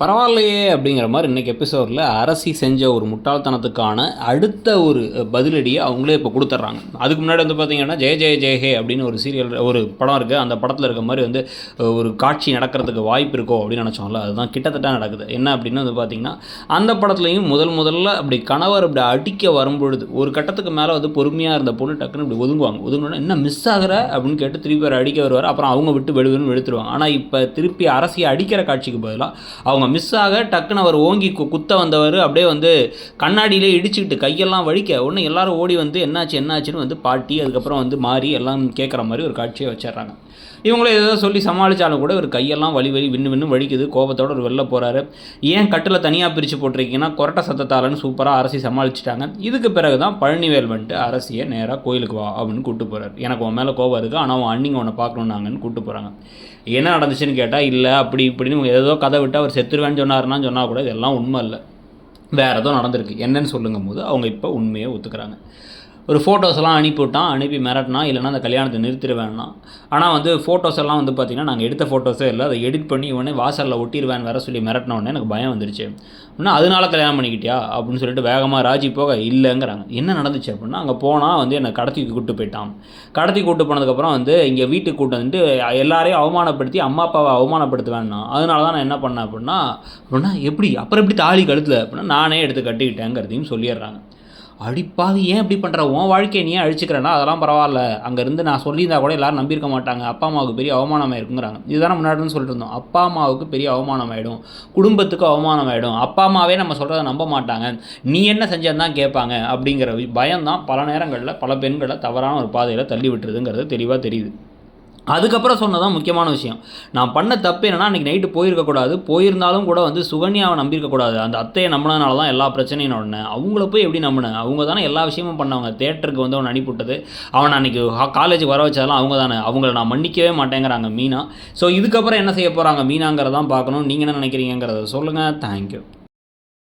பரவாயில்லையே அப்படிங்கிற மாதிரி இன்றைக்கி எபிசோடில் அரசி செஞ்ச ஒரு முட்டாள்தனத்துக்கான அடுத்த ஒரு பதிலடியை அவங்களே இப்போ கொடுத்துட்றாங்க. அதுக்கு முன்னாடி வந்து பார்த்தீங்கன்னா ஜெய ஜெய ஜெய ஹே அப்படின்னு ஒரு சீரியல் ஒரு படம் இருக்குது அந்த படத்தில் இருக்க மாதிரி வந்து ஒரு காட்சி நடக்கிறதுக்கு வாய்ப்பு இருக்கோ அப்படின்னு நினச்சோம்ல அதுதான் கிட்டத்தட்ட நடக்குது. என்ன அப்படின்னு வந்து பார்த்திங்கன்னா அந்த படத்துலையும் முதல் முதல்ல அப்படி கணவர் அப்படி அடிக்க வரும்பொழுது ஒரு கட்டத்துக்கு மேலே வந்து பொறுமையாக இருந்த பொண்ணு டக்குன்னு இப்படி ஒதுங்குவாங்க. ஒதுங்கினா என்ன மிஸ் ஆகுற? அப்படின்னு கேட்டு திருப்பி அவர் அடிக்க வருவார். அப்புறம் அவங்க விட்டு வெடுவென்னு எடுத்துருவாங்க ஆனால் இப்போ திருப்பி அரசியை அடிக்கிற காட்சிக்கு பதிலாக அவங்க மிஸ் ஆக டக்குன்னு அவர் ஓங்கி கு- குத்த வந்தவர் அப்படியே வந்து கண்ணாடியிலே இடிச்சுக்கிட்டு கையெல்லாம் வலிக்க உடனே எல்லாரும் ஓடி வந்து என்னாச்சு என்னாச்சுன்னு வந்து பாட்டி அதுக்கப்புறம் வந்து மாறி எல்லாம் கேட்குற மாதிரி ஒரு காட்சியை வச்சிடுறாங்க. இவங்களே ஏதோ சொல்லி சமாளித்தாலும் கூட ஒரு கையெல்லாம் வலி வலி விண்ணு விண்ணு வலிக்குது. கோபத்தோடு ஒரு வெளில போகிறாரு ஏன் கட்டில் தனியாக பிரித்து போட்டிருக்கீங்கன்னா கொரட்டை சத்தத்தாலன்னு சூப்பராக அரசி சமாளிச்சிட்டாங்க. இதுக்கு பிறகு தான் பழனிவேல் வந்துட்டு அரசியை நேராக கோயிலுக்கு வா அப்படின்னு கூப்பிட்டு போகிறார் எனக்கு உன் மேலே கோபம் இருக்குது ஆனால் உன் அண்ணிங்க உன்னை பார்க்கணுன்னாங்கன்னு கூப்பிட்டு போகிறாங்க என்ன நடந்துச்சுன்னு கேட்டால் இல்லை அப்படி இப்படின்னு ஏதோ கதை விட்டு அவர் செத்துருவேன்னு சொன்னாருன்னா சொன்னால் கூட இதெல்லாம் உண்மை இல்லை. வேறு ஏதோ நடந்திருக்கு. என்னன்னு சொல்லுங்கும் போது அவங்க இப்போ உண்மையை ஒத்துக்கிறாங்க. ஒரு ஃபோட்டோஸ்லாம் அனுப்பிவிட்டான் அனுப்பி மிரட்டினா இல்லைன்னா அந்த கல்யாணத்தை நிறுத்திடுவேன்னா. ஆனால் வந்து ஃபோட்டோஸ் எல்லாம் வந்து பார்த்திங்கன்னா நாங்கள் எடுத்த ஃபோட்டோஸே இல்லை அதை எடிட் பண்ணி உடனே வாசலில் ஒட்டிடுவேன் வர சொல்லி மிரட்டின உடனே எனக்கு பயம் வந்துருச்சு. அப்படின்னா அதனால கல்யாணம் பண்ணிக்கிட்டியா? அப்படின்னு சொல்லிட்டு வேகமாக ராஜி போக இல்லைங்கிறாங்க. என்ன நடந்துச்சு? அப்படின்னா அங்கே போனால் வந்து என்னை கடத்தி கூப்பிட்டு போயிட்டான். கடத்தி கூப்பிட்டு போனதுக்கப்புறம் வந்து இங்கே வீட்டுக்கு கூட்டு வந்துட்டு எல்லாரையும் அவமானப்படுத்தி அம்மா அப்பாவை அவமானப்படுத்துவேன்னா. அதனால தான் நான் என்ன பண்ணேன் அப்படின்னா அப்படின்னா எப்படி? அப்புறம் எப்படி தாலி கழுத்தில்? அப்படின்னா நானே எடுத்து கட்டிக்கிட்டேங்கிறதையும் சொல்லிடுறாங்க. அடிப்பாவி ஏன் இப்படி பண்ணுற உன் வாழ்க்கையை நீ ஏன் அழிச்சிக்கிறேன்னா அதெல்லாம் பரவாயில்ல. அங்கேருந்து நான் சொல்லியிருந்தா கூட எல்லாரும் நம்பியிருக்க மாட்டாங்க. அப்பா அம்மாவுக்கு பெரிய அவமானம் ஆயிருக்குங்கிறாங்க. இதுதான் முன்னாடினு சொல்லிட்டு இருந்தோம். அப்பா அம்மாவுக்கு பெரிய அவமானம் ஆகிடும் குடும்பத்துக்கு அவமானம் ஆகிடும் அப்பா அம்மாவே நம்ம சொல்கிறத நம்ப மாட்டாங்க. நீ என்ன செஞ்சேன்னு தான் கேட்பாங்க. அப்படிங்கிற பயம் தான் பல நேரங்களில் பல பெண்களை தவறான ஒரு பாதையில் தள்ளி விட்டுருதுங்கிறது தெளிவாக தெரியுது. அதுக்கப்புறம் சொன்னதான் முக்கியமான விஷயம். நான் பண்ண தப்பு என்னன்னா அன்றைக்கி நைட்டு போயிருக்கக்கூடாது போயிருந்தாலும் கூட வந்து சுகன்யாவை நம்பியிருக்கக்கூடாது அந்த அத்தையை நம்பினதுனால தான் எல்லா பிரச்சனையும் நடந்தேன். அவங்கள போய் எப்படி நம்பினேன்? அவங்க தானே எல்லா விஷயமும் பண்ணவங்க. தேட்டருக்கு வந்து அவனை அனுப்பிவிட்டது அவனை அன்றைக்கி காலேஜுக்கு வர வச்சதெல்லாம் அவங்க தானே. அவங்கள நான் மன்னிக்கவே மாட்டேங்கிறாங்க மீனா. ஸோ இதுக்கப்புறம் என்ன செய்ய போகிறாங்க மீனாங்கிறதான் பார்க்கணும். நீங்கள் என்ன நினைக்கிறீங்கிறத சொல்லுங்கள் தேங்க்யூ